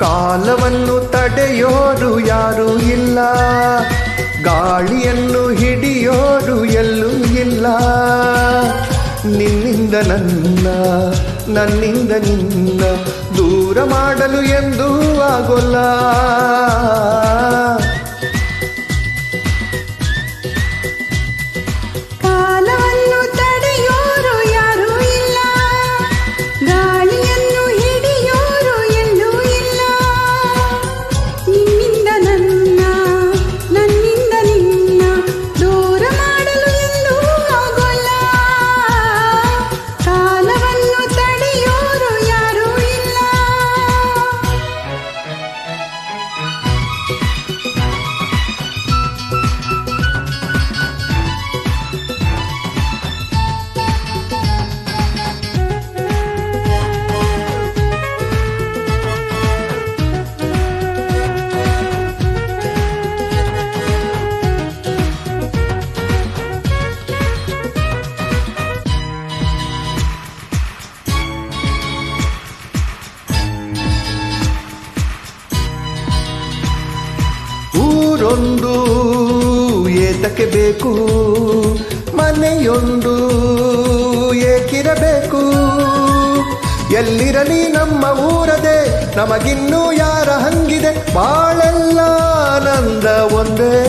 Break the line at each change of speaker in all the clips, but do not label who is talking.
ಕಾಲವನ್ನು ತಡೆಯೋರು ಯಾರೂ ಇಲ್ಲ. ಗಾಳಿಯನ್ನು ನನ್ನ ನನ್ನಿಂದ ನಿನ್ನ ದೂರ ಮಾಡಲು ಎಂದೂ ಆಗೋಲ್ಲ. ಊರೊಂದು ಏತಕ್ಕೆ ಬೇಕು? ಮನೆಯೊಂದು ಏಕಿರಬೇಕು? ಎಲ್ಲಿರಲಿ ನಮ್ಮ ಊರದೆ? ನಮಗಿನ್ನೂ ಯಾರ ಹಂಗಿದೆ? ಬಾಳೆಲ್ಲ ಆನಂದ ಒಂದೇ.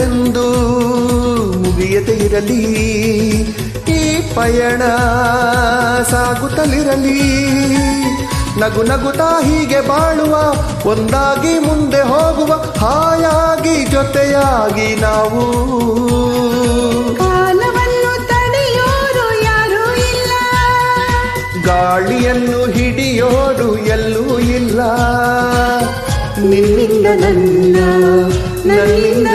ಎಂದೆಂದೂ ಮುಗಿಯದೆ ಇರಲಿ ಈ ಪಯಣ ಸಾಗುತ್ತಲಿರಲಿ. ನಗು ನಗುತ್ತಾ ಹೀಗೆ ಬಾಳುವ ಒಂದಾಗಿ ಮುಂದೆ ಹೋಗುವ ಹಾಯಾಗಿ ಜೊತೆಯಾಗಿ ನಾವು.
ಕಾಲವನ್ನು ತಡೆಯೋರು ಯಾರೂ ಇಲ್ಲ.
ಗಾಳಿಯನ್ನು ಹಿಡಿಯೋರು ಎಲ್ಲೂ ಇಲ್ಲ. ನಿನ್ನಿಂದ ನನ್ನ